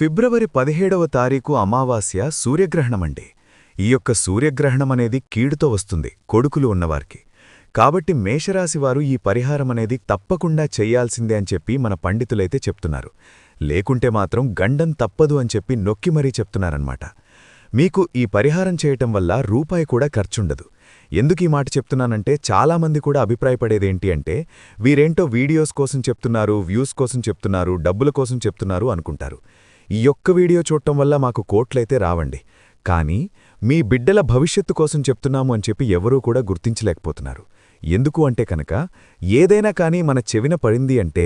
ఫిబ్రవరి పదిహేడవ తారీఖు అమావాస్య సూర్యగ్రహణమండి. ఈ యొక్క సూర్యగ్రహణమనేది కీడుతో వస్తుంది కొడుకులు ఉన్నవారికి. కాబట్టి మేషరాశివారు ఈ పరిహారమనేది తప్పకుండా చెయ్యాల్సిందే అని చెప్పి మన పండితులైతే చెప్తున్నారు. లేకుంటే మాత్రం గండం తప్పదు అని చెప్పి నొక్కి మరీ చెప్తున్నారన్నమాట. మీకు ఈ పరిహారం చేయటం వల్ల రూపాయి కూడా ఖర్చుండదు. ఎందుకు ఈ మాట చెప్తున్నానంటే చాలామంది కూడా అభిప్రాయపడేదేంటి అంటే వీరేంటో వీడియోస్ కోసం చెప్తున్నారు వ్యూస్ కోసం చెప్తున్నారు డబ్బుల కోసం చెప్తున్నారు అనుకుంటారు. ఈ ఒక్క వీడియో చూడటం వల్ల మాకు కోట్లయితే రావండి. కానీ మీ బిడ్డల భవిష్యత్తు కోసం చెప్తున్నాము అని చెప్పి ఎవరూ కూడా గుర్తించలేకపోతున్నారు. ఎందుకు అంటే కనుక ఏదైనా కానీ మన చెవిన పడింది అంటే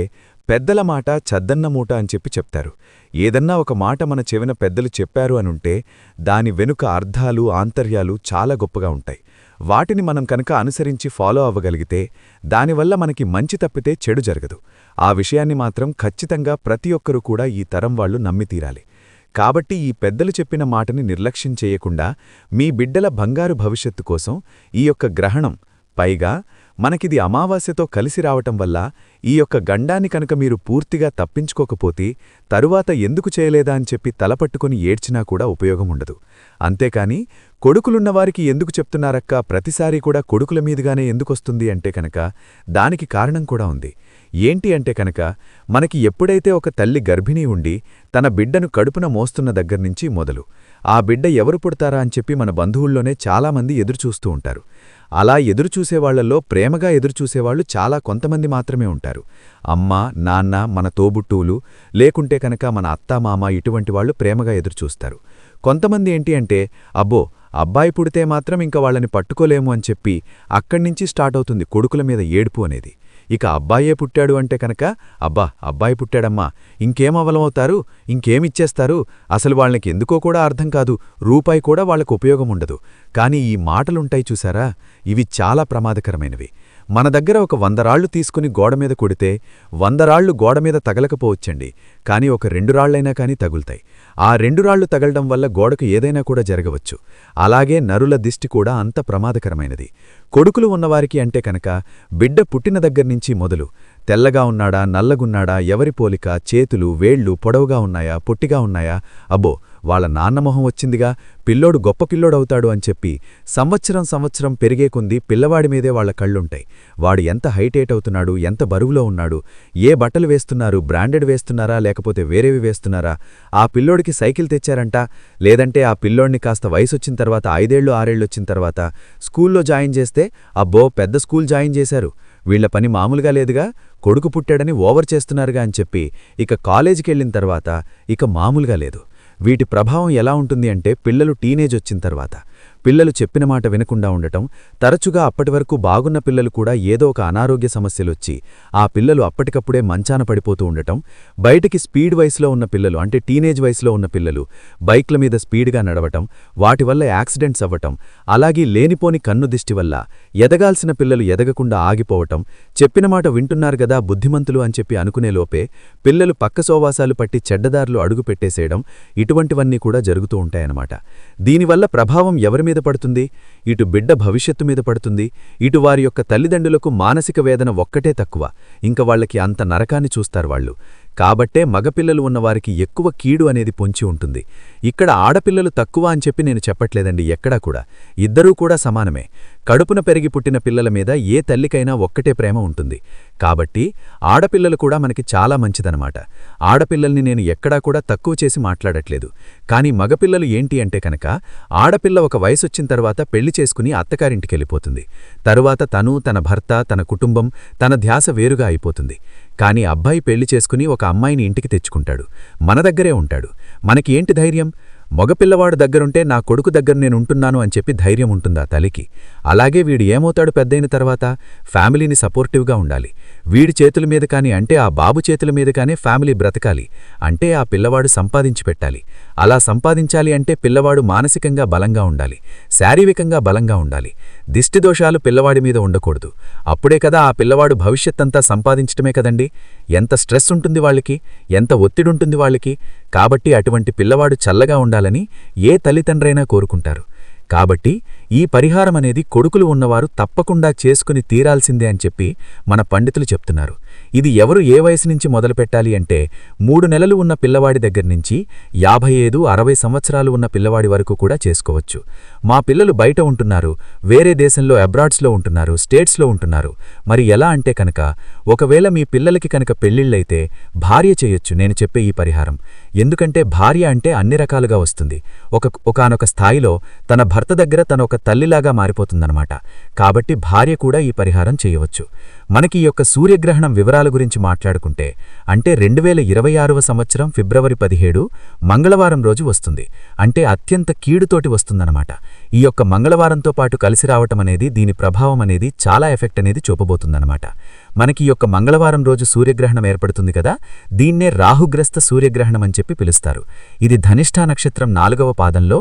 పెద్దల మాట చద్దన్న మూట అని చెప్పి చెప్తారు. ఏదన్నా ఒక మాట మన చెవిన పెద్దలు చెప్పారు అనుంటే దాని వెనుక అర్థాలు ఆంతర్యాలు చాలా గొప్పగా ఉంటాయి. వాటిని మనం కనుక అనుసరించి ఫాలో అవ్వగలిగితే దానివల్ల మనకి మంచి తప్పితే చెడు జరగదు. ఆ విషయాన్ని మాత్రం ఖచ్చితంగా ప్రతి ఒక్కరూ కూడా ఈ తరం వాళ్ళు నమ్మి తీరాలి. కాబట్టి ఈ పెద్దలు చెప్పిన మాటని నిర్లక్ష్యం చేయకుండా మీ బిడ్డల బంగారు భవిష్యత్తు కోసం ఈ యొక్క గ్రహణం పైగా మనకిది అమావాస్యతో కలిసి రావటం వల్ల ఈ యొక్క గండాన్ని కనుక మీరు పూర్తిగా తప్పించుకోకపోతే తరువాత ఎందుకు చేయలేదా అని చెప్పి తలపట్టుకుని ఏడ్చినా కూడా ఉపయోగముండదు అంతేకాని కొడుకులున్నవారికి ఎందుకు చెప్తున్నారక్కా? ప్రతిసారీ కూడా కొడుకుల మీదుగానే ఎందుకొస్తుంది అంటే కనుక దానికి కారణం కూడా ఉంది. ఏంటి అంటే కనుక మనకి ఎప్పుడైతే ఒక తల్లి గర్భిణీ ఉండి తన బిడ్డను కడుపున మోస్తున్న దగ్గర్నుంచి మొదలు ఆ బిడ్డ ఎవరు పుడతారా అని చెప్పి మన బంధువుల్లోనే చాలామంది ఎదురుచూస్తూ ఉంటారు. అలా ఎదురుచూసేవాళ్ళలో ప్రేమగా ఎదురుచూసేవాళ్ళు చాలా కొంతమంది మాత్రమే ఉంటారు. అమ్మ నాన్న మన తోబుట్టువులు లేకుంటే కనుక మన అత్తామామ ఇటువంటి వాళ్ళు ప్రేమగా ఎదురుచూస్తారు. కొంతమంది ఏంటి అంటే అబ్బో అబ్బాయి పుడితే మాత్రం ఇంక వాళ్ళని పట్టుకోలేము అని చెప్పి అక్కడ్నించి స్టార్ట్ అవుతుంది కొడుకుల మీద ఏడుపు అనేది. ఇక అబ్బాయే పుట్టాడు అంటే కనుక అబ్బా అబ్బాయి పుట్టాడమ్మా ఇంకేం అవలమవుతారు ఇంకేమిచ్చేస్తారు అసలు వాళ్ళకి ఎందుకో కూడా అర్థం కాదు రూపాయి కూడా వాళ్ళకు ఉపయోగం ఉండదు. కాని ఈ మాటలుంటాయి చూసారా? ఇవి చాలా ప్రమాదకరమైనవి. మన దగ్గర ఒక వందరాళ్ళు తీసుకుని గోడమీద కొడితే వందరాళ్ళు గోడమీద తగలకపోవచ్చండి. కాని ఒక రెండు రాళ్ళైనా కాని తగులుతాయి. ఆ రెండు రాళ్ళు తగలడం వల్ల గోడకు ఏదైనా కూడా జరగవచ్చు. అలాగే నరుల దిష్టి కూడా అంత ప్రమాదకరమైనది. కొడుకులు ఉన్నవారికి అంటే కనుక బిడ్డ పుట్టిన దగ్గర్నుంచి మొదలు తెల్లగా ఉన్నాడా నల్లగున్నాడా ఎవరి పోలిక చేతులు వేళ్ళు పొడవుగా ఉన్నాయా పొట్టిగా ఉన్నాయా? అబ్బో వాళ్ళ నాన్నమొహం వచ్చిందిగా. పిల్లోడు గొప్ప పిల్లోడవుతాడు అని చెప్పి సంవత్సరం సంవత్సరం పెరిగే కొంది పిల్లవాడి మీదే వాళ్ళ కళ్ళుంటాయి. వాడు ఎంత హైటేట్ అవుతున్నాడు ఎంత బరువులో ఉన్నాడు ఏ బట్టలు వేస్తున్నారు బ్రాండెడ్ వేస్తున్నారా లేకపోతే వేరేవి వేస్తున్నారా? ఆ పిల్లోడికి సైకిల్ తెచ్చారంట. లేదంటే ఆ పిల్లోడిని కాస్త వయసొచ్చిన తర్వాత ఐదేళ్ళు ఆరేళ్ళొచ్చిన తర్వాత స్కూల్లో జాయిన్ చేస్తే అబ్బో పెద్ద స్కూల్ జాయిన్ చేశారు. వీళ్ళ పని మామూలుగా లేదుగా కొడుకు పుట్టాడని ఓవర్ చేస్తున్నారుగా అని చెప్పి ఇక కాలేజీకెళ్ళిన తర్వాత ఇక మామూలుగా లేదు. వీటి ప్రభావం ఎలా ఉంటుంది అంటే పిల్లలు టీనేజ్ వచ్చిన తర్వాత. పిల్లలు చెప్పిన మాట వినకుండా ఉండటం తరచుగా అప్పటివరకు బాగున్న పిల్లలు కూడా ఏదో ఒక అనారోగ్య సమస్యలొచ్చి ఆ పిల్లలు అప్పటికప్పుడే మంచాన పడిపోతూ ఉండటం బయటికి స్పీడ్ వయసులో ఉన్న పిల్లలు అంటే టీనేజ్ వయసులో ఉన్న పిల్లలు బైక్ల మీద స్పీడ్గా నడవటం వాటి వల్ల యాక్సిడెంట్స్ అవ్వటం అలాగే లేనిపోని కన్ను దిష్టి వల్ల ఎదగాల్సిన పిల్లలు ఎదగకుండా ఆగిపోవటం చెప్పిన మాట వింటున్నారు గదా బుద్ధిమంతులు అని చెప్పి అనుకునేలోపే పిల్లలు పక్క సోవాసాలు పట్టి చెడ్డదారులు అడుగుపెట్టేసేయడం ఇటువంటివన్నీ కూడా జరుగుతూ ఉంటాయన్నమాట. దీనివల్ల ప్రభావం ఎవరి మీద పడుతుంది ఇటు బిడ్డ భవిష్యత్తు మీద పడుతుంది ఇటు వారి యొక్క తల్లిదండ్రులకు మానసిక వేదన ఒక్కటే తక్కువ. ఇంక వాళ్ళకి అంత నరకాన్ని చూస్తారు వాళ్ళు. కాబట్టే మగపిల్లలు ఉన్నవారికి ఎక్కువ కీడు అనేది పొంచి ఉంటుంది. ఇక్కడ ఆడపిల్లలు తక్కువ అని చెప్పి నేను చెప్పట్లేదండి ఎక్కడా కూడా. ఇద్దరూ కూడా సమానమే. కడుపున పెరిగి పుట్టిన పిల్లల మీద ఏ తల్లికైనా ఒక్కటే ప్రేమ ఉంటుంది. కాబట్టి ఆడపిల్లలు కూడా మనకి చాలా మంచిదనమాట ఆడపిల్లల్ని నేను ఎక్కడా కూడా తక్కువ చేసి మాట్లాడట్లేదు. కానీ మగపిల్లలు ఏంటి అంటే కనుక ఆడపిల్ల ఒక వయసొచ్చిన తర్వాత పెళ్ళి చేసుకుని అత్తగారింటికెళ్ళిపోతుంది. తరువాత తను తన భర్త తన కుటుంబం తన ధ్యాస వేరుగా అయిపోతుంది. కాని అబ్బాయి పెళ్ళి చేసుకుని ఒక అమ్మాయిని ఇంటికి తెచ్చుకుంటాడు. మన దగ్గరే ఉంటాడు. మనకి ఏంటి ధైర్యం? మగపిల్లవాడు దగ్గరుంటే నా కొడుకు దగ్గర నేనుంటున్నాను అని చెప్పి ధైర్యం ఉంటుందా తల్లికి. అలాగే వీడు ఏమవుతాడు పెద్దయిన తర్వాత? ఫ్యామిలీని సపోర్టివ్గా ఉండాలి. వీడి చేతుల మీద కాని అంటే ఆ బాబు చేతుల మీద కానీ ఫ్యామిలీ బ్రతకాలి. అంటే ఆ పిల్లవాడు సంపాదించి పెట్టాలి. అలా సంపాదించాలి అంటే పిల్లవాడు మానసికంగా బలంగా ఉండాలి. శారీరకంగా బలంగా ఉండాలి. దిష్టిదోషాలు పిల్లవాడి మీద ఉండకూడదు. అప్పుడే కదా ఆ పిల్లవాడు భవిష్యత్తంతా సంపాదించటమే కదండి? ఎంత స్ట్రెస్ ఉంటుంది వాళ్ళకి? ఎంత ఒత్తిడుంటుంది వాళ్ళకి? కాబట్టి అటువంటి పిల్లవాడు చల్లగా ఉండాలని ఏ తల్లిదండ్రైనా కోరుకుంటారు. కాబట్టి ఈ పరిహారమనేది కొడుకులు ఉన్నవారు తప్పకుండా చేసుకుని తీరాల్సిందే అని చెప్పి మన పండితులు చెప్తున్నారు. ఇది ఎవరు ఏ వయసు నుంచి మొదలుపెట్టాలి అంటే మూడు నెలలు ఉన్న పిల్లవాడి దగ్గర నుంచి యాభై ఐదు అరవై సంవత్సరాలు ఉన్న పిల్లవాడి వరకు కూడా చేసుకోవచ్చు. మా పిల్లలు బయట ఉంటున్నారు వేరే దేశంలో అబ్రాడ్స్లో ఉంటున్నారు స్టేట్స్లో ఉంటున్నారు. మరి ఎలా అంటే కనుక ఒకవేళ మీ పిల్లలకి కనుక పెళ్ళిళ్ళైతే భార్య చేయొచ్చు నేను చెప్పే ఈ పరిహారం. ఎందుకంటే భార్య అంటే అన్ని రకాలుగా వస్తుంది. ఒక ఒకానొక స్థాయిలో తన భర్త దగ్గర తన ఒక తల్లిలాగా మారిపోతుందన్నమాట. కాబట్టి భార్య కూడా ఈ పరిహారం చేయవచ్చు. మనకి ఈ యొక్క సూర్యగ్రహణం వివరాల గురించి మాట్లాడుకుంటే అంటే రెండు వేల ఇరవై ఆరవ సంవత్సరం ఫిబ్రవరి పదిహేడు మంగళవారం రోజు వస్తుంది. అంటే అత్యంత కీడుతోటి వస్తుందన్నమాట. ఈ యొక్క మంగళవారంతో పాటు కలిసి రావటం అనేది దీని ప్రభావం అనేది చాలా ఎఫెక్ట్ అనేది చూపబోతుందన్నమాట. మనకి ఈ యొక్క మంగళవారం రోజు సూర్యగ్రహణం ఏర్పడుతుంది కదా దీన్నే రాహుగ్రస్త సూర్యగ్రహణం అని చెప్పి పిలుస్తారు. ఇది ధనిష్ఠా నక్షత్రం నాలుగవ పాదంలో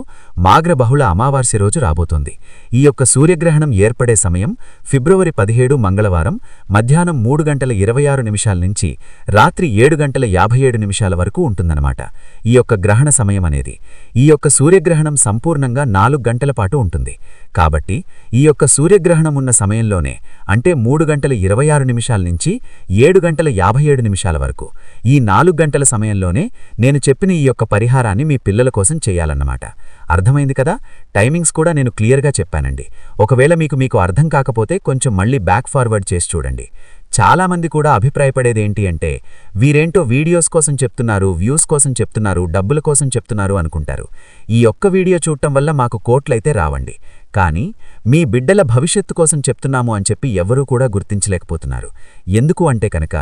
మాగ్ర బహుళ అమావాస్య రోజు రాబోతోంది. ఈ యొక్క సూర్యగ్రహణం ఏర్పడే సమయం ఫిబ్రవరి పదిహేడు మంగళవారం మధ్యాహ్నం మూడు గంటల ఇరవై ఆరు నిమిషాల నుంచి రాత్రి ఏడు గంటల యాభై ఏడు నిమిషాల వరకు ఉంటుందన్నమాట. ఈ యొక్క గ్రహణ సమయం అనేది. ఈ యొక్క సూర్యగ్రహణం సంపూర్ణంగా నాలుగు గంటల పాటు ఉంటుంది. కాబట్టి ఈ యొక్క సూర్యగ్రహణం ఉన్న సమయంలోనే అంటే మూడు గంటల ఇరవై ఆరు నిమిషాల నుంచి ఏడు గంటల యాభై ఏడు నిమిషాల వరకు ఈ నాలుగు గంటల సమయంలోనే నేను చెప్పిన ఈ యొక్క పరిహారాన్ని మీ పిల్లల కోసం చేయాలన్నమాట. అర్థమైంది కదా? టైమింగ్స్ కూడా నేను క్లియర్గా చెప్పానండి. ఒకవేళ మీకు మీకు అర్థం కాకపోతే కొంచెం మళ్ళీ బ్యాక్ ఫార్వర్డ్ చేసి చూడండి. చాలామంది కూడా అభిప్రాయపడేదేంటి అంటే వీరేంటో వీడియోస్ కోసం చెప్తున్నారు వ్యూస్ కోసం చెప్తున్నారు డబ్బుల కోసం చెప్తున్నారు అనుకుంటారు. ఈ ఒక్క వీడియో చూడటం వల్ల మాకు కోట్లయితే రావండి. కానీ మీ బిడ్డల భవిష్యత్తు కోసం చెప్తున్నాము అని చెప్పి ఎవరూ కూడా గుర్తించలేకపోతున్నారు. ఎందుకు అంటే కనుక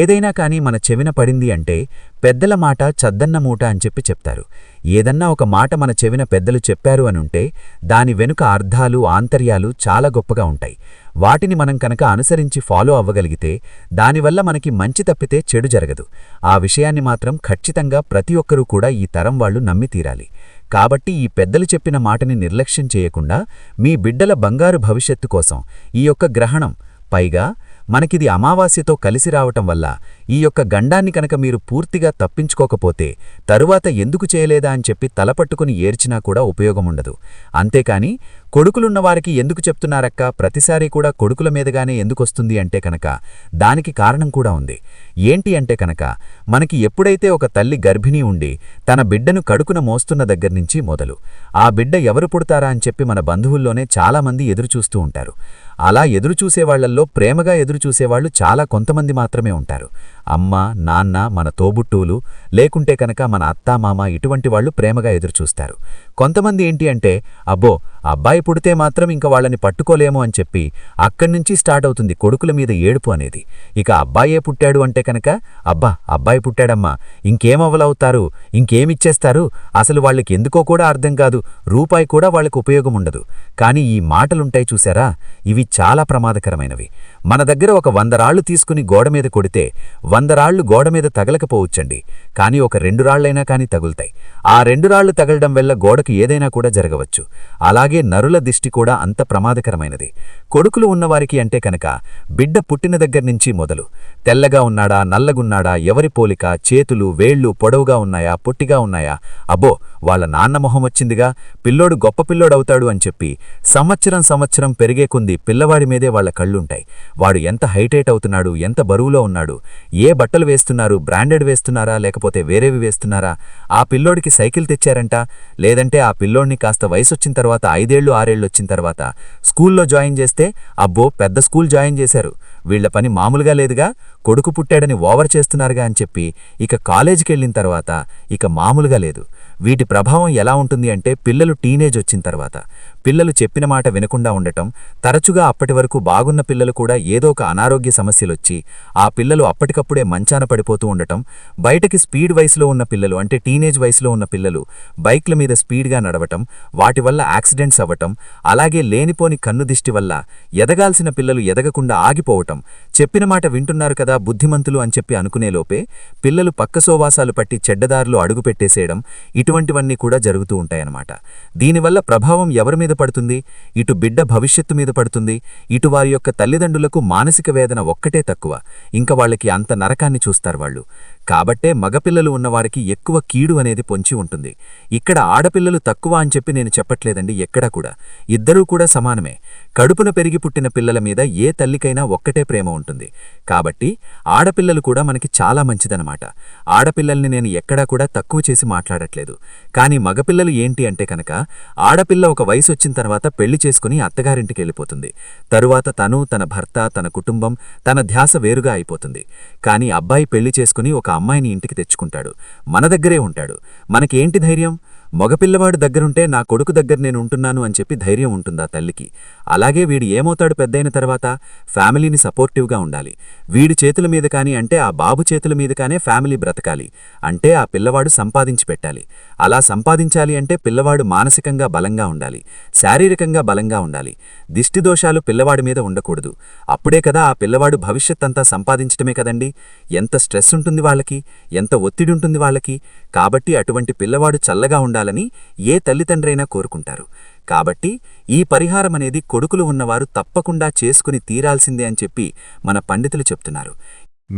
ఏదైనా కానీ మన చెవిన పడింది అంటే పెద్దల మాట చద్దన్న మూట అని చెప్పి చెప్తారు. ఏదన్నా ఒక మాట మన చెవిన పెద్దలు చెప్పారు అనుంటే దాని వెనుక అర్థాలు ఆంతర్యాలు చాలా గొప్పగా ఉంటాయి. వాటిని మనం కనుక అనుసరించి ఫాలో అవ్వగలిగితే దానివల్ల మనకి మంచి తప్పితే చెడు జరగదు. ఆ విషయాన్ని మాత్రం ఖచ్చితంగా ప్రతి ఒక్కరూ కూడా ఈ తరం వాళ్ళు నమ్మి తీరాలి. కాబట్టి ఈ పెద్దలు చెప్పిన మాటని నిర్లక్ష్యం చేయకుండా మీ బిడ్డల బంగారు భవిష్యత్తు కోసం ఈ యొక్క గ్రహణం. పైగా మనకిది అమావాస్యతో కలిసి రావటం వల్ల ఈ యొక్క గండాన్ని కనుక మీరు పూర్తిగా తప్పించుకోకపోతే తరువాత ఎందుకు చేయలేదా అని చెప్పి తలపట్టుకుని ఏర్చినా కూడా ఉపయోగముండదు అంతేకాని కొడుకులున్నవారికి ఎందుకు చెప్తున్నారక్క? ప్రతిసారీ కూడా కొడుకుల మీదగానే ఎందుకొస్తుంది అంటే కనుక దానికి కారణం కూడా ఉంది. ఏంటి అంటే కనుక మనకి ఎప్పుడైతే ఒక తల్లి గర్భిణీ ఉండి తన బిడ్డను కడుకున మోస్తున్న దగ్గర్నుంచి మొదలు ఆ బిడ్డ ఎవరు పుడతారా అని చెప్పి మన బంధువుల్లోనే చాలామంది ఎదురుచూస్తూ ఉంటారు. అలా ఎదురుచూసేవాళ్ళల్లో ప్రేమగా ఎదురుచూసేవాళ్ళు చాలా కొంతమంది మాత్రమే ఉంటారు. అమ్మ నాన్న మన తోబుట్టువులు లేకుంటే కనుక మన అత్తామామ ఇటువంటి వాళ్ళు ప్రేమగా ఎదురుచూస్తారు. కొంతమంది ఏంటి అంటే అబ్బో అబ్బాయి పుడితే మాత్రం ఇంక వాళ్ళని పట్టుకోలేము అని చెప్పి అక్కడ్నుంచి స్టార్ట్ అవుతుంది కొడుకుల మీద ఏడుపు అనేది. ఇక అబ్బాయే పుట్టాడు అంటే కనుక అబ్బా అబ్బాయి పుట్టాడమ్మా ఇంకేమవలవుతారు ఇంకేమిచ్చేస్తారు అసలు వాళ్ళకి ఎందుకో కూడా అర్థం కాదు రూపాయి కూడా వాళ్ళకు ఉపయోగం ఉండదు. కానీ ఈ మాటలుంటాయి చూసారా ఇవి చాలా ప్రమాదకరమైనవి. మన దగ్గర ఒక వంద రాళ్ళు తీసుకుని గోడ మీద కొడితే వంద రాళ్ళు గోడ మీద తగలకపోవచ్చండి. కానీ ఒక రెండు రాళ్ళైనా కానీ తగులుతాయి. ఆ రెండు రాళ్ళు తగలడం వల్ల గోడకు ఏదైనా కూడా జరగవచ్చు. అలాగే నరుల దిష్టి కూడా అంత ప్రమాదకరమైనది. కొడుకులు ఉన్నవారికి అంటే కనుక బిడ్డ పుట్టిన దగ్గర్నుంచి మొదలు. తెల్లగా ఉన్నాడా నల్లగున్నాడా ఎవరి పోలిక చేతులు వేళ్ళు పొడవుగా ఉన్నాయా పొట్టిగా ఉన్నాయా? అబ్బో వాళ్ళ నాన్న మొహం వచ్చిందిగా పిల్లోడు గొప్ప పిల్లోడవుతాడు అని చెప్పి సంవత్సరం సంవత్సరం పెరిగే కొంది పిల్లవాడి మీదే వాళ్ళ కళ్ళుంటాయి. వాడు ఎంత హైటైట్ అవుతున్నాడు ఎంత బరువులో ఉన్నాడు ఏ బట్టలు వేస్తున్నారు బ్రాండెడ్ వేస్తున్నారా లేకపోతే వేరేవి వేస్తున్నారా ఆ పిల్లోడికి సైకిల్ తెచ్చారంట లేదంటే ఆ పిల్లోడిని కాస్త వయసొచ్చిన తర్వాత ఐదేళ్ళు ఆరేళ్ళు వచ్చిన తర్వాత స్కూల్లో జాయిన్ చేస్తే అబ్బో పెద్ద స్కూల్ జాయిన్ చేశారు. వీళ్ళ పని మామూలుగా లేదుగా కొడుకు పుట్టాడని ఓవర్ చేస్తున్నారుగా అని చెప్పి ఇక కాలేజీకి వెళ్ళిన తర్వాత ఇక మామూలుగా లేదు. వీటి ప్రభావం ఎలా ఉంటుంది అంటే పిల్లలు టీనేజ్ వచ్చిన తర్వాత. పిల్లలు చెప్పిన మాట వినకుండా ఉండటం తరచుగా అప్పటి వరకు బాగున్న పిల్లలు కూడా ఏదో ఒక అనారోగ్య సమస్యలొచ్చి ఆ పిల్లలు అప్పటికప్పుడే మంచాన పడిపోతూ ఉండటం బయటకి స్పీడ్ వయసులో ఉన్న పిల్లలు అంటే టీనేజ్ వయసులో ఉన్న పిల్లలు బైక్ల మీద స్పీడ్గా నడవటం వాటి వల్ల యాక్సిడెంట్స్ అవ్వటం అలాగే లేనిపోని కన్ను దిష్టి వల్ల ఎదగాల్సిన పిల్లలు ఎదగకుండా ఆగిపోవటం చెప్పిన మాట వింటున్నారు కదా బుద్ధిమంతులు అని చెప్పి అనుకునేలోపే పిల్లలు పక్క సోవాసాలు పట్టి చెడ్డదారులు అడుగుపెట్టేసేయడం ఇటువంటివన్నీ కూడా జరుగుతూ ఉంటాయన్నమాట. దీనివల్ల ప్రభావం ఎవరి మీద పడుతుంది ఇటు బిడ్డ భవిష్యత్తు మీద పడుతుంది ఇటు వారి యొక్క తల్లిదండ్రులకు మానసిక వేదన ఒక్కటే తక్కువ. ఇంక వాళ్ళకి అంత నరకాన్ని చూస్తారు వాళ్ళు. కాబట్టే మగపిల్లలు ఉన్నవారికి ఎక్కువ కీడు అనేది పొంచి ఉంటుంది. ఇక్కడ ఆడపిల్లలు తక్కువ అని చెప్పి నేను చెప్పట్లేదండి ఎక్కడా కూడా. ఇద్దరూ కూడా సమానమే. కడుపున పెరిగి పుట్టిన పిల్లల మీద ఏ తల్లికైనా ఒక్కటే ప్రేమ ఉంటుంది. కాబట్టి ఆడపిల్లలు కూడా మనకి చాలా మంచిదనమాట ఆడపిల్లల్ని నేను ఎక్కడా కూడా తక్కువ చేసి మాట్లాడట్లేదు. కానీ మగపిల్లలు ఏంటి అంటే కనుక ఆడపిల్ల ఒక వయసు వచ్చిన తర్వాత పెళ్ళి చేసుకుని అత్తగారింటికి వెళ్ళిపోతుంది. తరువాత తను తన భర్త తన కుటుంబం తన ధ్యాస వేరుగా అయిపోతుంది. కానీ అబ్బాయి పెళ్ళి చేసుకుని ఒక అమ్మాయిని ఇంటికి తెచ్చుకుంటాడు. మన దగ్గరే ఉంటాడు. మనకేంటి ధైర్యం? మగపిల్లవాడు దగ్గరుంటే నా కొడుకు దగ్గర నేను ఉంటున్నాను అని చెప్పి ధైర్యం ఉంటుందా తల్లికి. అలాగే వీడు ఏమవుతాడు పెద్దయిన తర్వాత? ఫ్యామిలీని సపోర్టివ్గా ఉండాలి. వీడి చేతుల మీద కానీ అంటే ఆ బాబు చేతుల మీద కానీ ఫ్యామిలీ బ్రతకాలి. అంటే ఆ పిల్లవాడు సంపాదించి పెట్టాలి. అలా సంపాదించాలి అంటే పిల్లవాడు మానసికంగా బలంగా ఉండాలి. శారీరకంగా బలంగా ఉండాలి. దిష్టి దోషాలు పిల్లవాడి మీద ఉండకూడదు. అప్పుడే కదా ఆ పిల్లవాడు భవిష్యత్ అంతా సంపాదించటమే కదండి? ఎంత స్ట్రెస్ ఉంటుంది వాళ్ళకి? ఎంత ఒత్తిడి ఉంటుంది వాళ్ళకి? కాబట్టి అటువంటి పిల్లవాడు చల్లగా ఉండాలి. ఉండాలని ఏ తల్లిదండ్రైనా కోరుకుంటారు. కాబట్టి ఈ పరిహారం అనేది కొడుకులు ఉన్నవారు తప్పకుండా చేసుకుని తీరాల్సిందే అని చెప్పి మన పండితులు చెప్తున్నారు.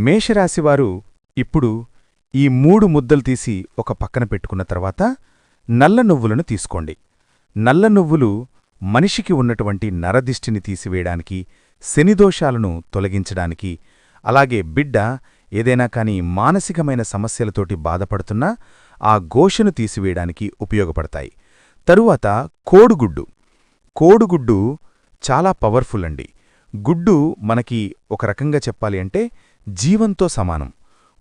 మేషరాశివారు ఇప్పుడు ఈ మూడు ముద్దలు తీసి ఒక పక్కన పెట్టుకున్న తర్వాత నల్ల నువ్వులను తీసుకోండి. నల్ల నువ్వులు మనిషికి ఉన్నటువంటి నరదిష్టిని తీసివేయడానికి శనిదోషాలను తొలగించడానికి అలాగే బిడ్డ ఏదైనా కాని మానసికమైన సమస్యలతోటి బాధపడుతున్నా ఆ ఘోషను తీసివేయడానికి ఉపయోగపడతాయి. తరువాత కోడుగుడ్డు. కోడుగుడ్డు చాలా పవర్ఫుల్ అండి. గుడ్డు మనకి ఒక రకంగా చెప్పాలి అంటే జీవంతో సమానం.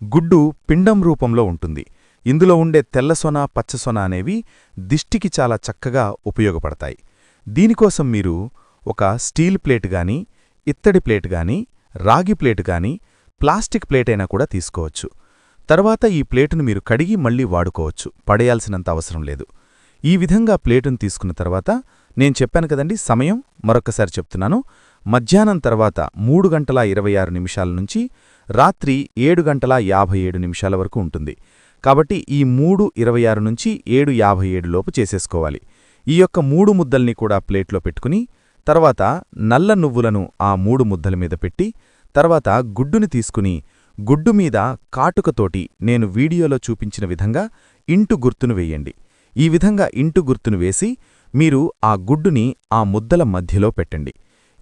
గుడ్డు పిండం రూపంలో ఉంటుంది. ఇందులో ఉండే తెల్లసొన పచ్చసొన అనేవి దిష్టికి చాలా చక్కగా ఉపయోగపడతాయి. దీనికోసం మీరు ఒక స్టీల్ ప్లేట్ గాని ఇత్తడి ప్లేట్ గాని రాగి ప్లేట్ గాని ప్లాస్టిక్ ప్లేట్ అయినా కూడా తీసుకోవచ్చు. తర్వాత ఈ ప్లేటును మీరు కడిగి మళ్ళీ వాడుకోవచ్చు. పడేయాల్సినంత అవసరం లేదు. ఈ విధంగా ప్లేటును తీసుకున్న తర్వాత నేను చెప్పాను కదండి సమయం మరొక్కసారి చెప్తున్నాను. మధ్యాహ్నం తర్వాత మూడు గంటల ఇరవై ఆరు నిమిషాల నుంచి రాత్రి ఏడు గంటల యాభై ఏడు నిమిషాల వరకు ఉంటుంది. కాబట్టి ఈ మూడు ఇరవై ఆరు నుంచి ఏడు యాభై ఏడు లోపు చేసేసుకోవాలి. ఈ యొక్క మూడు ముద్దల్ని కూడా ప్లేట్లో పెట్టుకుని తర్వాత నల్ల నువ్వులను ఆ మూడు ముద్దల మీద పెట్టి తర్వాత గుడ్డుని తీసుకుని గుడ్డు మీద కాటుకతోటి నేను వీడియోలో చూపించిన విధంగా ఇంటు గుర్తును వెయ్యండి ఈ విధంగా ఇంటు గుర్తును వేసి మీరు ఆ గుడ్డుని ఆ ముద్దల మధ్యలో పెట్టండి.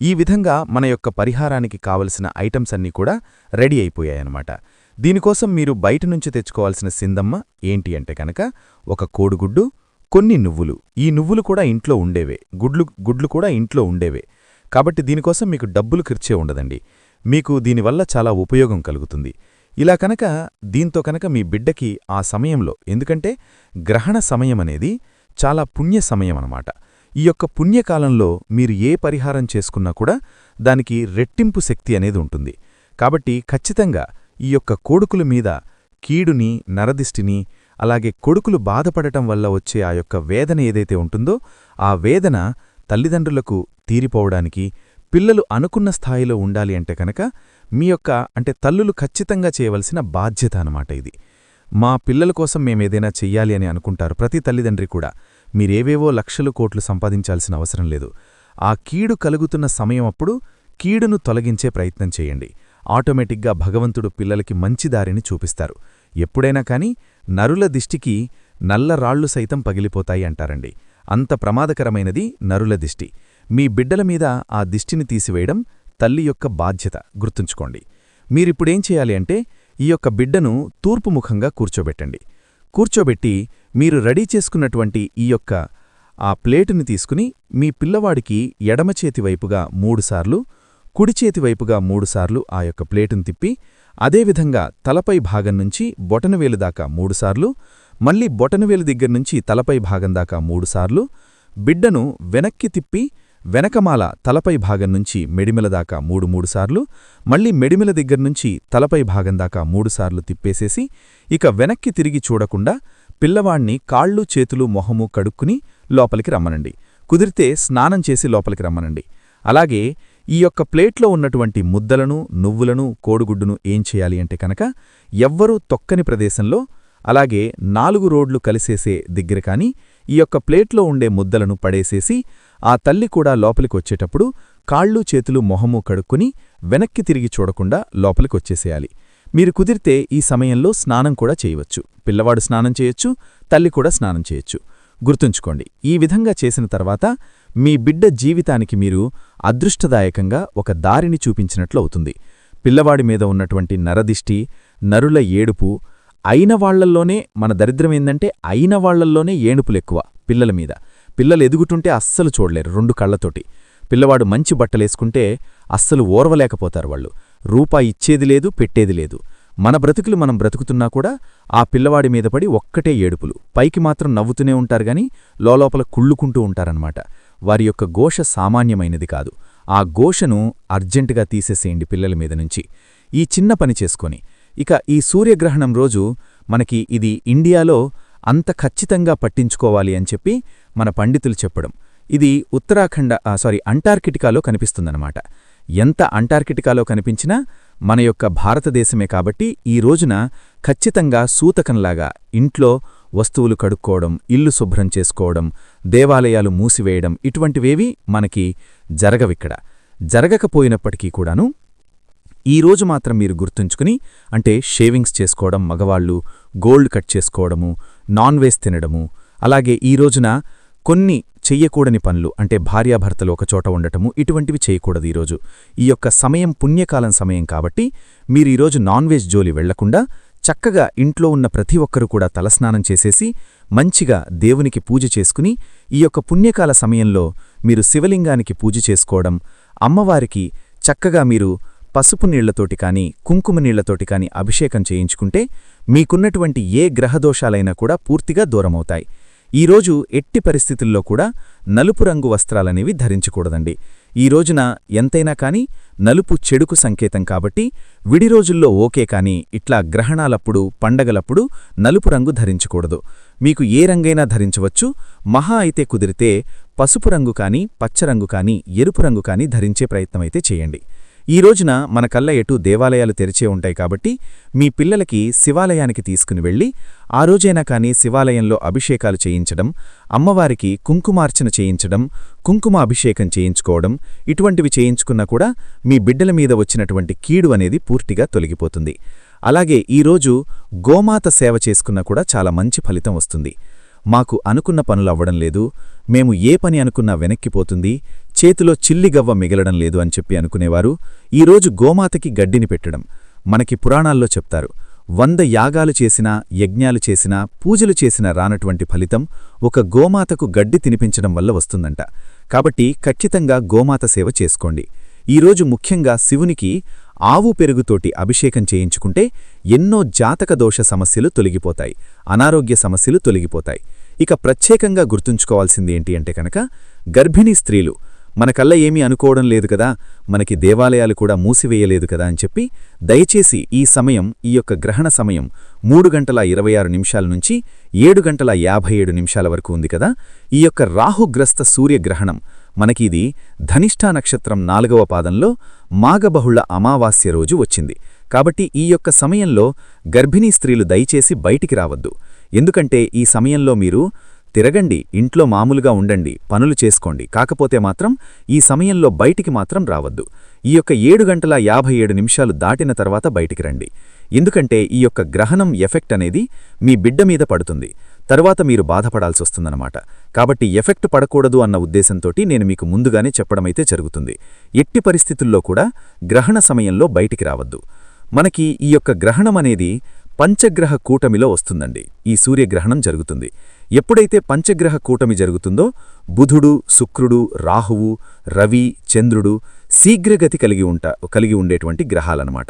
ఈ విధంగా మన యొక్క పరిహారానికి కావలసిన ఐటమ్స్ అన్నీ కూడా రెడీ అయిపోయాయన్నమాట. దీనికోసం మీరు బయట నుంచి తెచ్చుకోవాల్సిన సిందమ్మ ఏంటి అంటే కనుక ఒక కోడిగుడ్డు కొన్ని నువ్వులు. ఈ నువ్వులు కూడా ఇంట్లో ఉండేవే. గుడ్లు గుడ్లు కూడా ఇంట్లో ఉండేవే. కాబట్టి దీనికోసం మీకు డబ్బులు ఖర్చే ఉండదండి. మీకు దీనివల్ల చాలా ఉపయోగం కలుగుతుంది. ఇలా కనుక దీంతో కనుక మీ బిడ్డకి ఆ సమయంలో ఎందుకంటే గ్రహణ సమయమనేది చాలా పుణ్య సమయం అన్నమాట. ఈ యొక్క పుణ్యకాలంలో మీరు ఏ పరిహారం చేసుకున్నా కూడా దానికి రెట్టింపు శక్తి అనేది ఉంటుంది. కాబట్టి ఖచ్చితంగా ఈ యొక్క కొడుకుల మీద కీడుని నరదిష్టిని అలాగే కొడుకులు బాధపడటం వల్ల వచ్చే ఆ యొక్క వేదన ఏదైతే ఉంటుందో ఆ వేదన తల్లిదండ్రులకు తీరిపోవడానికి పిల్లలు అనుకున్న స్థాయిలో ఉండాలి అంటే కనుక మీ యొక్క అంటే తల్లులు ఖచ్చితంగా చేయవలసిన బాధ్యత అనమాట ఇది. మా పిల్లల కోసం మేమేదైనా చెయ్యాలి అని అనుకుంటారు ప్రతి తల్లిదండ్రి కూడా. మీరేవేవో లక్షలు కోట్లు సంపాదించాల్సిన అవసరం లేదు. ఆ కీడు కలుగుతున్న సమయం అప్పుడు కీడును తొలగించే ప్రయత్నం చేయండి. ఆటోమేటిక్గా భగవంతుడు పిల్లలకి మంచి దారిని చూపిస్తారు. ఎప్పుడైనా కాని నరుల దిష్టికి నల్ల రాళ్ళు సైతం పగిలిపోతాయి అంటారండి. అంత ప్రమాదకరమైనది నరుల దిష్టి. మీ బిడ్డల మీద ఆ దిష్టిని తీసివేయడం తల్లి యొక్క బాధ్యత. గుర్తుంచుకోండి. మీరిప్పుడేం చేయాలి అంటే ఈ యొక్క బిడ్డను తూర్పుముఖంగా కూర్చోబెట్టండి. కూర్చోబెట్టి మీరు రెడీ చేసుకున్నటువంటి ఈ యొక్క ఆ ప్లేటుని తీసుకుని మీ పిల్లవాడికి ఎడమచేతివైపుగా మూడుసార్లు కుడిచేతివైపుగా మూడుసార్లు ఆ యొక్క ప్లేటును తిప్పి అదేవిధంగా తలపై భాగం నుంచి బొటనవేలు దాకా మూడుసార్లు మళ్ళీ బొటనవేలు దగ్గర్నుంచి తలపై భాగం దాకా మూడుసార్లు బిడ్డను వెనక్కి తిప్పి వెనకమాల తలపై భాగం నుంచి మెడిమిల దాకా మూడు మూడుసార్లు మళ్ళీ మెడిమిల దగ్గర్నుంచి తలపై భాగం దాకా మూడుసార్లు తిప్పేసేసి ఇక వెనక్కి తిరిగి చూడకుండా పిల్లవాణ్ణి కాళ్ళు చేతులు మొహము కడుక్కుని లోపలికి రమ్మనండి. కుదిరితే స్నానం చేసి లోపలికి రమ్మనండి. అలాగే ఈ యొక్క ప్లేట్లో ఉన్నటువంటి ముద్దలను నువ్వులను కోడుగుడ్డును ఏం చేయాలి అంటే కనుక ఎవ్వరూ తొక్కని ప్రదేశంలో అలాగే నాలుగు రోడ్లు కలిసేసే దగ్గర కాని ఈ యొక్క ప్లేట్లో ఉండే ముద్దలను పడేసేసి ఆ తల్లి కూడా లోపలికొచ్చేటప్పుడు కాళ్ళు చేతులు మొహము కడుక్కుని వెనక్కి తిరిగి చూడకుండా లోపలికొచ్చేసేయాలి. మీరు కుదిరితే ఈ సమయంలో స్నానం కూడా చేయవచ్చు. పిల్లవాడు స్నానం చేయొచ్చు తల్లి కూడా స్నానం చేయొచ్చు. గుర్తుంచుకోండి ఈ విధంగా చేసిన తర్వాత మీ బిడ్డ జీవితానికి మీరు అదృష్టదాయకంగా ఒక దారిని చూపించినట్లు అవుతుంది. పిల్లవాడి మీద ఉన్నటువంటి నరదిష్టి నరుల ఏడుపు అయిన వాళ్ళల్లోనే మన దరిద్రం ఏందంటే అయిన వాళ్ళల్లోనే ఏణుపులెక్కువ పిల్లల మీద. పిల్లలు ఎదుగుతుంటే అస్సలు చూడలేరు రెండు కళ్ళతోటి పిల్లవాడు మంచి బట్టలేసుకుంటే అస్సలు ఓర్వలేకపోతారు వాళ్ళు. రూపాయి ఇచ్చేది లేదు పెట్టేది లేదు. మన బ్రతుకులు మనం బ్రతుకుతున్నా కూడా ఆ పిల్లవాడి మీద పడి ఒక్కటే ఏడుపులు. పైకి మాత్రం నవ్వుతూనే ఉంటారు గాని లోలోపల కుళ్ళుకుంటూ ఉంటారన్నమాట. వారి యొక్క ఘోష సామాన్యమైనది కాదు. ఆ ఘోషను అర్జెంటుగా తీసేసేయండి పిల్లల మీద నుంచి. ఈ చిన్న పని చేసుకొని ఇక ఈ సూర్యగ్రహణం రోజు మనకి ఇది ఇండియాలో అంత ఖచ్చితంగా పట్టించుకోవాలి అని చెప్పి మన పండితులు చెప్పడం. ఇది ఉత్తరాఖండ సారీ అంటార్కిటికాలో కనిపిస్తుందన్నమాట. ఎంత అంటార్కిటికాలో కనిపించినా మన యొక్క భారతదేశమే కాబట్టి ఈ రోజున ఖచ్చితంగా సూతకంలాగా ఇంట్లో వస్తువులు కడుక్కోవడం ఇల్లు శుభ్రం చేసుకోవడం దేవాలయాలు మూసివేయడం ఇటువంటివేవీ మనకి జరగవిక్కడ జరగకపోయినప్పటికీ కూడాను ఈరోజు మాత్రం మీరు గుర్తుంచుకుని అంటే షేవింగ్స్ చేసుకోవడం మగవాళ్ళు గోల్డ్ కట్ చేసుకోవడము నాన్ వెజ్ తినడము అలాగే ఈ రోజున కొన్ని చెయ్యకూడని పనులు అంటే భార్యాభర్తలు ఒకచోట ఉండటము ఇటువంటివి చేయకూడదు ఈరోజు ఈ యొక్క సమయం పుణ్యకాలం సమయం కాబట్టి మీరు ఈరోజు నాన్ వెజ్ జోలి వెళ్ళకుండా చక్కగా ఇంట్లో ఉన్న ప్రతి ఒక్కరూ కూడా తలస్నానం చేసేసి మంచిగా దేవునికి పూజ చేసుకుని ఈ యొక్క పుణ్యకాల సమయంలో మీరు శివలింగానికి పూజ చేసుకోవడం అమ్మవారికి చక్కగా మీరు పసుపు నీళ్ళతోటి కానీ కుంకుమ నీళ్ళతోటి కానీ అభిషేకం చేయించుకుంటే మీకున్నటువంటి ఏ గ్రహదోషాలైనా కూడా పూర్తిగా దూరమవుతాయి. ఈరోజు ఎట్టి పరిస్థితుల్లో కూడా నలుపు రంగు వస్త్రాలనేవి ధరించకూడదండి. ఈ రోజున ఎంతైనా కానీ నలుపు చెడుకు సంకేతం కాబట్టి విడి రోజుల్లో ఓకే కానీ ఇట్లా గ్రహణాలప్పుడు పండగలప్పుడు నలుపు రంగు ధరించకూడదు. మీకు ఏ రంగైనా ధరించవచ్చు. మహా అయితే కుదిరితే పసుపు రంగు కానీ పచ్చరంగు కానీ ఎరుపు రంగు కానీ ధరించే ప్రయత్నమైతే చేయండి. ఈ రోజున మన కళ్ళ ఎటు దేవాలయాలు తెరిచే ఉంటాయి కాబట్టి మీ పిల్లలకి శివాలయానికి తీసుకుని వెళ్ళి ఆ రోజైనా కానీ శివాలయంలో అభిషేకాలు చేయించడం అమ్మవారికి కుంకుమార్చన చేయించడం కుంకుమ అభిషేకం చేయించుకోవడం ఇటువంటివి చేయించుకున్నా కూడా మీ బిడ్డల మీద వచ్చినటువంటి కీడు అనేది పూర్తిగా తొలగిపోతుంది. అలాగే ఈరోజు గోమాత సేవ చేసుకున్నా కూడా చాలా మంచి ఫలితం వస్తుంది. మాకు అనుకున్న పనులవ్వడం లేదు మేము ఏ పని అనుకున్నా వెనక్కిపోతుంది చేతిలో చిల్లిగవ్వ మిగలడం లేదు అని చెప్పి అనుకునేవారు ఈరోజు గోమాతకి గడ్డిని పెట్టడం. మనకి పురాణాల్లో చెప్తారు వంద యాగాలు చేసినా యజ్ఞాలు చేసినా పూజలు చేసినా రానటువంటి ఫలితం ఒక గోమాతకు గడ్డి తినిపించడం వల్ల వస్తుందంట. కాబట్టి ఖచ్చితంగా గోమాత సేవ చేసుకోండి. ఈరోజు ముఖ్యంగా శివునికి ఆవు పెరుగుతోటి అభిషేకం చేయించుకుంటే ఎన్నో జాతక దోష సమస్యలు తొలగిపోతాయి అనారోగ్య సమస్యలు తొలగిపోతాయి. ఇక ప్రత్యేకంగా గుర్తుంచుకోవాల్సింది ఏంటి అంటే కనుక గర్భిణీ స్త్రీలు మనకల్లా ఏమీ అనుకోవడం లేదు కదా మనకి దేవాలయాలు కూడా మూసివేయలేదు కదా అని చెప్పి దయచేసి ఈ సమయం ఈ యొక్క గ్రహణ సమయం మూడు గంటల ఇరవై ఆరు నిమిషాల నుంచి ఏడు గంటల యాభై ఏడు నిమిషాల వరకు ఉంది కదా ఈ యొక్క రాహుగ్రస్త సూర్యగ్రహణం మనకి ఇది ధనిష్టా నక్షత్రం నాలుగవ పాదంలో మాఘబహుళ అమావాస్య రోజు వచ్చింది. కాబట్టి ఈ యొక్క సమయంలో గర్భిణీ స్త్రీలు దయచేసి బయటికి రావద్దు. ఎందుకంటే ఈ సమయంలో మీరు తిరగండి ఇంట్లో మామూలుగా ఉండండి పనులు చేసుకోండి. కాకపోతే మాత్రం ఈ సమయంలో బయటికి మాత్రం రావద్దు. ఈ యొక్క ఏడు గంటల యాభై ఏడు నిమిషాలు దాటిన తర్వాత బయటికి రండి. ఎందుకంటే ఈ యొక్క గ్రహణం ఎఫెక్ట్ అనేది మీ బిడ్డ మీద పడుతుంది. తరువాత మీరు బాధపడాల్సి వస్తుందన్నమాట. కాబట్టి ఎఫెక్ట్ పడకూడదు అన్న ఉద్దేశంతోటి నేను మీకు ముందుగానే చెప్పడమైతే జరుగుతుంది. ఎట్టి పరిస్థితుల్లో కూడా గ్రహణ సమయంలో బయటికి రావద్దు. మనకి ఈ యొక్క గ్రహణం అనేది పంచగ్రహ కూటమిలో వస్తుందండి. ఈ సూర్యగ్రహణం జరుగుతుంది. ఎప్పుడైతే పంచగ్రహ కూటమి జరుగుతుందో బుధుడు శుక్రుడు రాహువు రవి చంద్రుడు శీఘ్రగతి కలిగి ఉంట కలిగి ఉండేటువంటి గ్రహాలన్నమాట.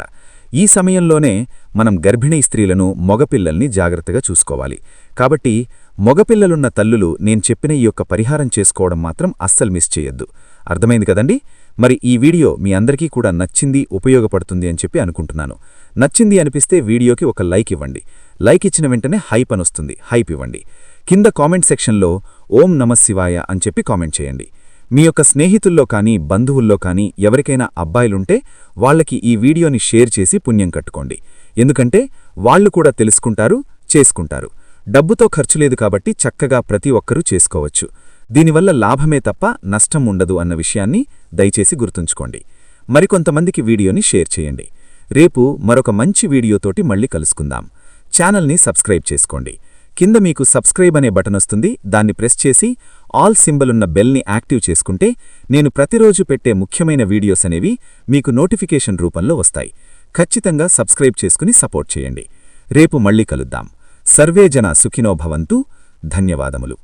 ఈ సమయంలోనే మనం గర్భిణీ స్త్రీలను మొగపిల్లల్ని జాగ్రత్తగా చూసుకోవాలి. కాబట్టి మొగపిల్లలున్న తల్లులు నేను చెప్పిన ఈ యొక్క పరిహారం చేసుకోవడం మాత్రం అస్సలు మిస్ చేయొద్దు. అర్థమైంది కదండి? మరి ఈ వీడియో మీ అందరికీ కూడా నచ్చింది ఉపయోగపడుతుంది అని చెప్పి అనుకుంటున్నాను. నచ్చింది అనిపిస్తే వీడియోకి ఒక లైక్ ఇవ్వండి. లైక్ ఇచ్చిన వెంటనే హైప్ అనొస్తుంది హైప్ ఇవ్వండి. కింద కామెంట్ సెక్షన్లో ఓం నమశివాయ అని చెప్పి కామెంట్ చేయండి. మీ యొక్క స్నేహితుల్లో కానీ బంధువుల్లో కానీ ఎవరికైనా అబ్బాయిలుంటే వాళ్ళకి ఈ వీడియోని షేర్ చేసి పుణ్యం కట్టుకోండి. ఎందుకంటే వాళ్ళు కూడా తెలుసుకుంటారు చేసుకుంటారు. డబ్బుతో ఖర్చు లేదు కాబట్టి చక్కగా ప్రతి ఒక్కరూ చేసుకోవచ్చు. దీనివల్ల లాభమే తప్ప నష్టం ఉండదు అన్న విషయాన్ని దయచేసి గుర్తుంచుకోండి. మరికొంతమందికి వీడియోని షేర్ చేయండి. రేపు మరొక మంచి వీడియోతోటి మళ్ళీ కలుసుకుందాం. ఛానల్ని సబ్స్క్రైబ్ చేసుకోండి. కింద మీకు సబ్స్క్రైబ్ అనే బటన్ వస్తుంది. దాన్ని ప్రెస్ చేసి ఆల్ సింబల్ ఉన్న బెల్ని యాక్టివ్ చేసుకుంటే నేను ప్రతిరోజు పెట్టే ముఖ్యమైన వీడియోస్ అనేవి మీకు నోటిఫికేషన్ రూపంలో వస్తాయి. ఖచ్చితంగా సబ్స్క్రైబ్ చేసుకుని సపోర్ట్ చేయండి. రేపు మళ్ళీ కలుద్దాం. సర్వే జన సుఖినో భవంతు. ధన్యవాదములు.